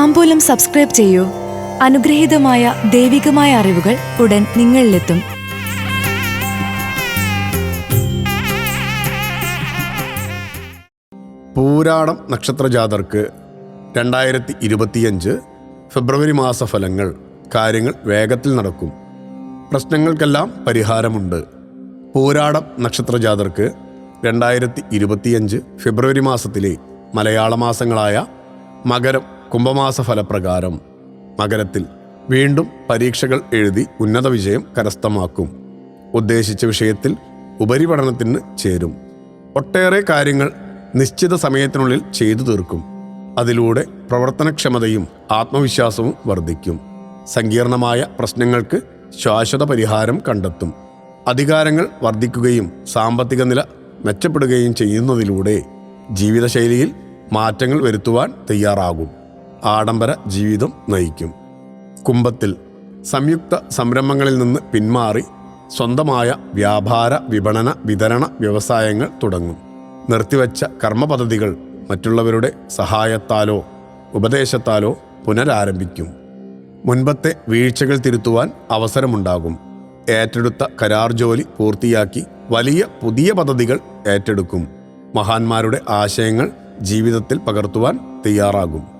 താമ്പൂലം subscribe ചെയ്യൂ. അനുഗ്രഹീതമായ ദൈവികമായ അറിവുകൾ ഉടൻ നിങ്ങളിലെത്തും. പൂരാടം നക്ഷത്രജാതർക്ക് രണ്ടായിരത്തി ഇരുപത്തിയഞ്ച് ഫെബ്രുവരി മാസ ഫലങ്ങൾ കാര്യങ്ങൾ വേഗത്തിൽ നടക്കും. പ്രശ്നങ്ങൾക്കെല്ലാം പരിഹാരമുണ്ട്. പൂരാടം നക്ഷത്രജാതർക്ക് രണ്ടായിരത്തി ഇരുപത്തിയഞ്ച് ഫെബ്രുവരി മാസത്തിലെ മലയാള മാസങ്ങളായ മകരം കുംഭമാസ ഫലപ്രകാരം നഗരത്തിൽ വീണ്ടും പരീക്ഷകൾ എഴുതി ഉന്നത വിജയം കരസ്ഥമാക്കും. ഉദ്ദേശിച്ച വിഷയത്തിൽ ഉപരിപഠനത്തിന് ചേരും. ഒട്ടേറെ കാര്യങ്ങൾ നിശ്ചിത സമയത്തിനുള്ളിൽ ചെയ്തു തീർക്കും. അതിലൂടെ പ്രവർത്തനക്ഷമതയും ആത്മവിശ്വാസവും വർദ്ധിക്കും. സങ്കീർണമായ പ്രശ്നങ്ങൾക്ക് ശാശ്വത പരിഹാരം കണ്ടെത്തും. അധികാരങ്ങൾ വർദ്ധിക്കുകയും സാമ്പത്തിക നില മെച്ചപ്പെടുകയും ചെയ്യുന്നതിലൂടെ ജീവിതശൈലിയിൽ മാറ്റങ്ങൾ വരുത്തുവാൻ തയ്യാറാകും. ആഡംബര ജീവിതം നയിക്കും. കുംഭത്തിൽ സംയുക്ത സംരംഭങ്ങളിൽ നിന്ന് പിന്മാറി സ്വന്തമായ വ്യാപാര വിപണന വിതരണ വ്യവസായങ്ങൾ തുടങ്ങും. നിർത്തിവച്ച കർമ്മപദ്ധതികൾ മറ്റുള്ളവരുടെ സഹായത്താലോ ഉപദേശത്താലോ പുനരാരംഭിക്കും. മുൻപത്തെ വീഴ്ചകൾ തിരുത്തുവാൻ അവസരമുണ്ടാകും. ഏറ്റെടുത്ത കരാർ ജോലി പൂർത്തിയാക്കി വലിയ പുതിയ പദ്ധതികൾ ഏറ്റെടുക്കും. മഹാന്മാരുടെ ആശയങ്ങൾ ജീവിതത്തിൽ പകർത്തുവാൻ തയ്യാറാകും.